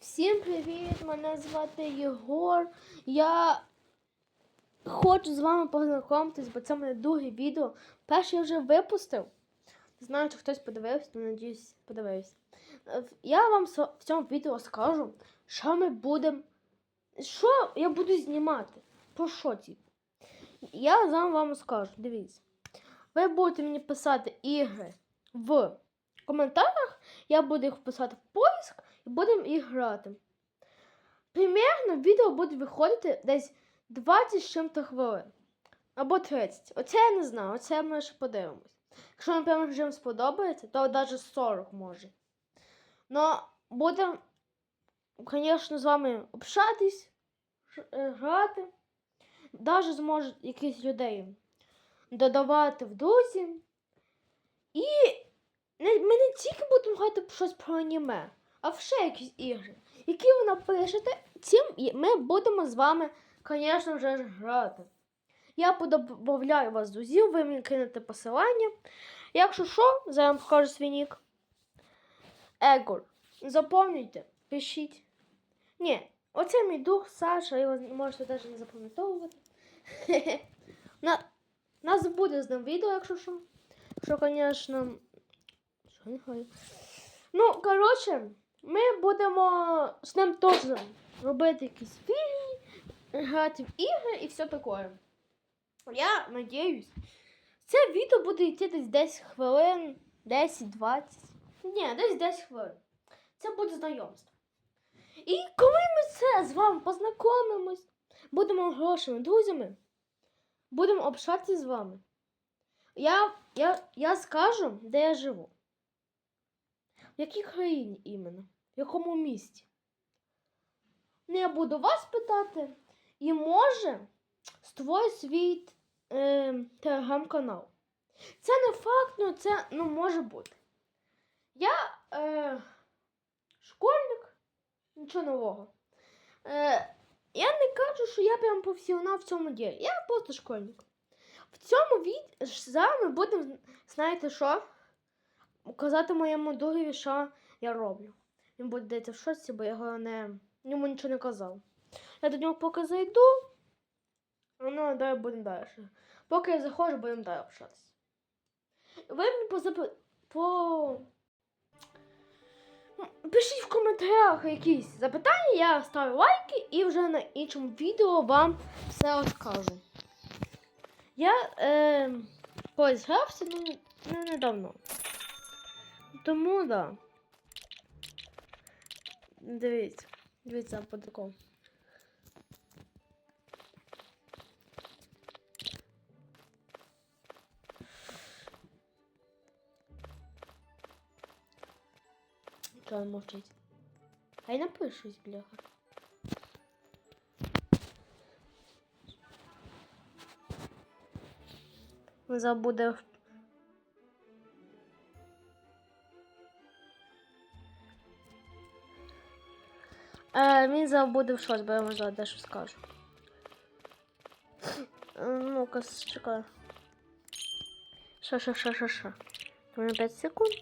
Всім привіт! Мене звати Єгор. Я хочу з вами познайомитись, бо це моє друге відео. Перше я вже випустив. Не знаю, чи хтось подивився, але надіюсь, подивився. Е, Я вам в цьому відео скажу, що ми будемо. Що я буду знімати? Про що ці? Я зараз вам скажу, дивіться. Ви будете мені писати ігри в коментарях, я буду їх писати в поиск і будемо їх грати. Примірно відео буде виходити десь 20 з чим-то хвилин. Або 30. Оце я не знаю, оце ми ще подивимось. Якщо вам прямо режим сподобається, то навіть 40 може. Ну, будемо, звісно, з вами общатись, е, грати. Навіть зможуть якісь людей додавати в друзі. І ми не тільки будемо грати щось про аніме, а ще якісь ігри. Які ви напишете, цим ми будемо з вами, звісно ж грати. Я подобавляю вас друзів, ви мені кинете посилання. Якщо що, зараз вам покажу свій нік. Егор. Заповнюйте, пишіть. Ні, оце мій дух Саша, його можете навіть не запам'ятовувати. На, нас буде з ним відео, якщо що. Що, звісно. Ну, коротше, ми будемо з ним теж робити якісь фільми, грати в ігри і все таке. Я надіюсь, це відео буде йти десь 10 хвилин, 10-20. Ні, десь 10 хвилин. Це буде знайомство. І коли ми це з вами познайомимось, будемо хорошими друзями, будемо общатися з вами. Я, я, я скажу, де я живу. Якій країні іменно? В якому місті? Ну, я буду вас питати і може створю свій е, телеграм-канал. Це не факт, ну це ну, може бути. Я е, школьник, нічого нового. Е, я не кажу, що я прям професіонал в цьому ділі. Я просто школьник. В цьому відео зараз ми будемо, знаєте що? Казати моєму другові, що я роблю. Він буде в шоці, бо я його не, йому нічого не казав. Я до нього поки зайду. Ну, далі будемо далі. Поки я заходжу, будемо далі общатися. Ви мені позап... по... Пишіть в коментарях якісь запитання, я ставлю лайки і вже на іншому відео вам все розкажу. Я е, колись грався, ну, ну недавно. Тому да. Дивіться, дивіться по такому. Чого він мовчить? Хай напишуть, бляха. Забуде. Він забуде в щось, бо я вам зараз дещо скажу. Е, Ну-ка, чекай. Ша, ша, ша, ша, ша. У мене 5 секунд.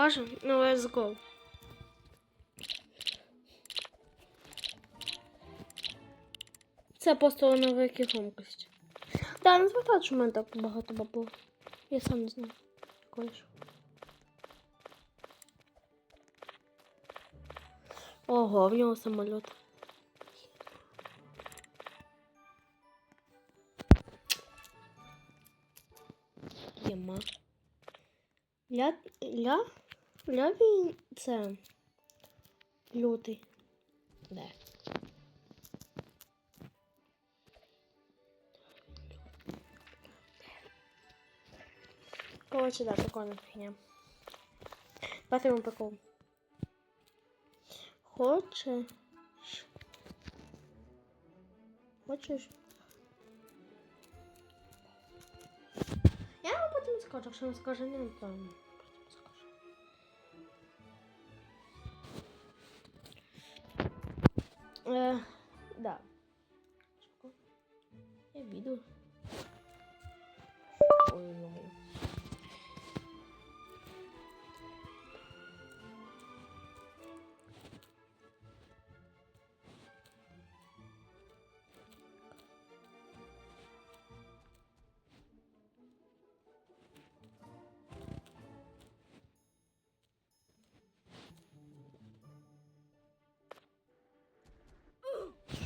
Покажем? Ну, let's go. Це просто на великій громкості. Да, не звертати, що в мене так багато бабло. Я сам не знаю. Колись. Ого, в нього самоліт. Єма. Ля, ля, ля він це лютий. Де? Короче, да, прикольная фигня. Давайте прикол. Хочеш? Хочеш? Я вам потім скажу, якщо не скаже, не то потім скажу. Е,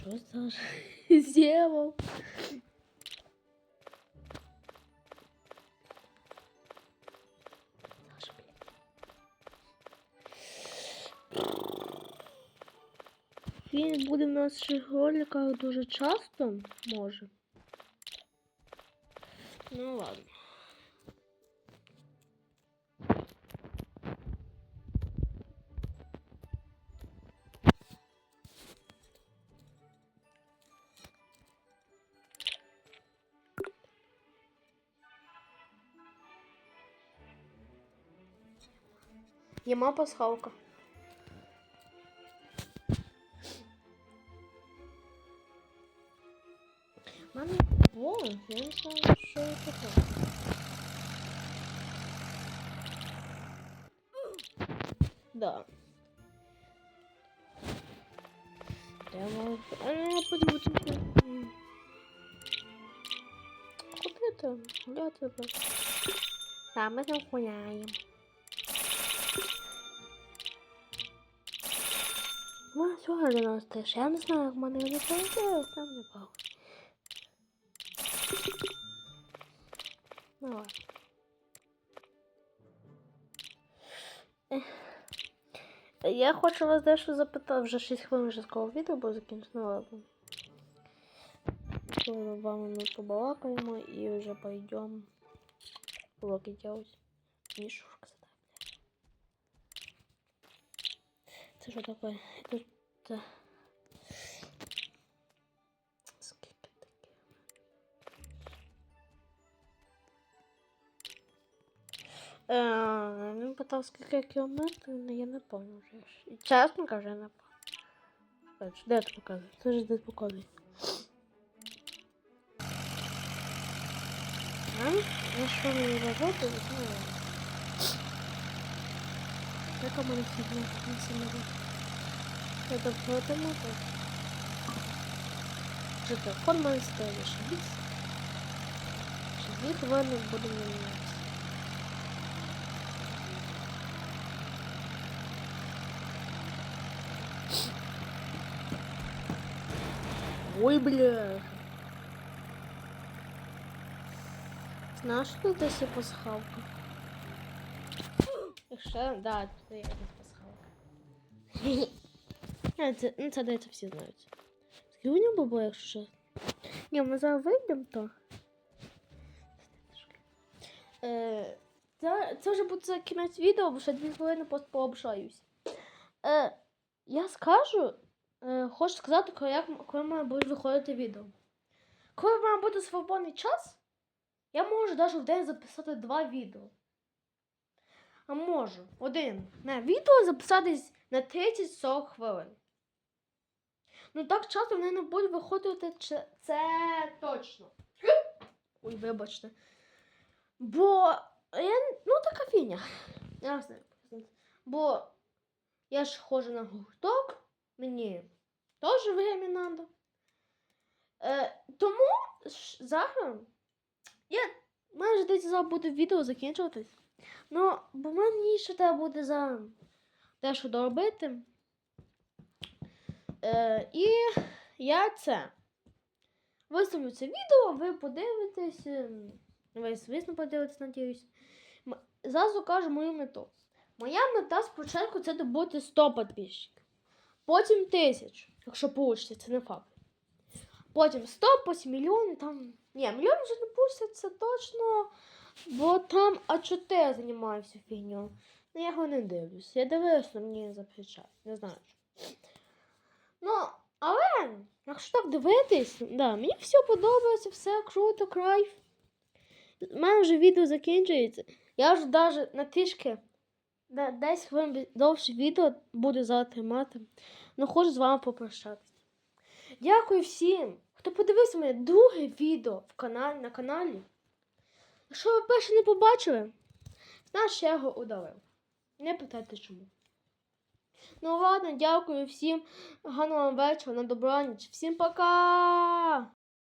Саша сделал? Він буде в наших роликах дуже часто, може. Ну ладно. Єма пасхалка. Мене О, я не знаю, що це таке. Да. Треба... А, я подивлюся. М. Куди ти? Гуляти би. Та, ми там гуляємо. Ну, сьогодні нас теж. Я не знаю, як в мене не получилось, там не пав. Ну ладно. Я хочу вас дещо запитати, вже 6 хвилин вже скоро відео буде закінчено, ладно. З вами ми побалакаємо і вже пойдем уроки делать. Задав. Це що таке? Тут та... скільки таке? Е, Він питав, скільки кілометрів, але я не пам'ятаю. І Чесно кажу, я не пам'ятаю. Де ти показує? Це ж десь показує. А? Я що не роботу? Не знаю. Яка в мене фігня на самоліт? Я так фотомота. Вже телефон має стоїть, шибіться. Ще дві хвилини будемо мінятися. Ой, бля. Знаєш, що тут десь є пасхалка? Ще, да, є якась пасхалка. Це, ну, це здається, всі знають. Скільки у нього було, якщо що? Ні, ми зараз то. Це, це вже буде кінець відео, бо ще дві хвилини просто пообщаюсь. Е, я скажу, е, хочу сказати, коли, як, коли має буде виходити відео. Коли в мене буде свободний час, я можу навіть в день записати два відео. А можу один на відео записатись на 30-40 хвилин. Ну так часто вони не будуть виходити, це точно. Ой, вибачте. Бо я, ну така фігня. Я. Бо я ж ходжу на гурток, мені теж время надо. Е, тому зараз я майже десь буде відео закінчуватись. Ну, бо мені ще треба буде за дещо доробити. Е, і я це виставлю це відео, ви подивитесь. е, Ви, звісно, подивитесь, надіюсь. Зразу кажу мою мету. Моя мета спочатку це добути 100 підписчиків. Потім 1000, якщо вийде, це не факт. Потім 100, потім мільйон, там. Ні, мільйон вже не пустять, це точно. Бо там А4 я займаюся фігню. Ну, я його не дивлюсь. Я дивилась, мені запрещають. Не знаю. Ну, але, якщо так дивитись, да, мені все подобається, все круто, кайф. У мене вже відео закінчується. Я вже навіть на трішки 10 хвилин довше відео буду зараз тримати. Ну, хочу з вами попрощатися. Дякую всім, хто подивився моє друге відео в каналі, на каналі. Якщо ви перше не побачили, знаєш, я його удалив. Не питайте чому. Ну ладно, дякую всім. Гарного вечора, на добраніч. Всім пока!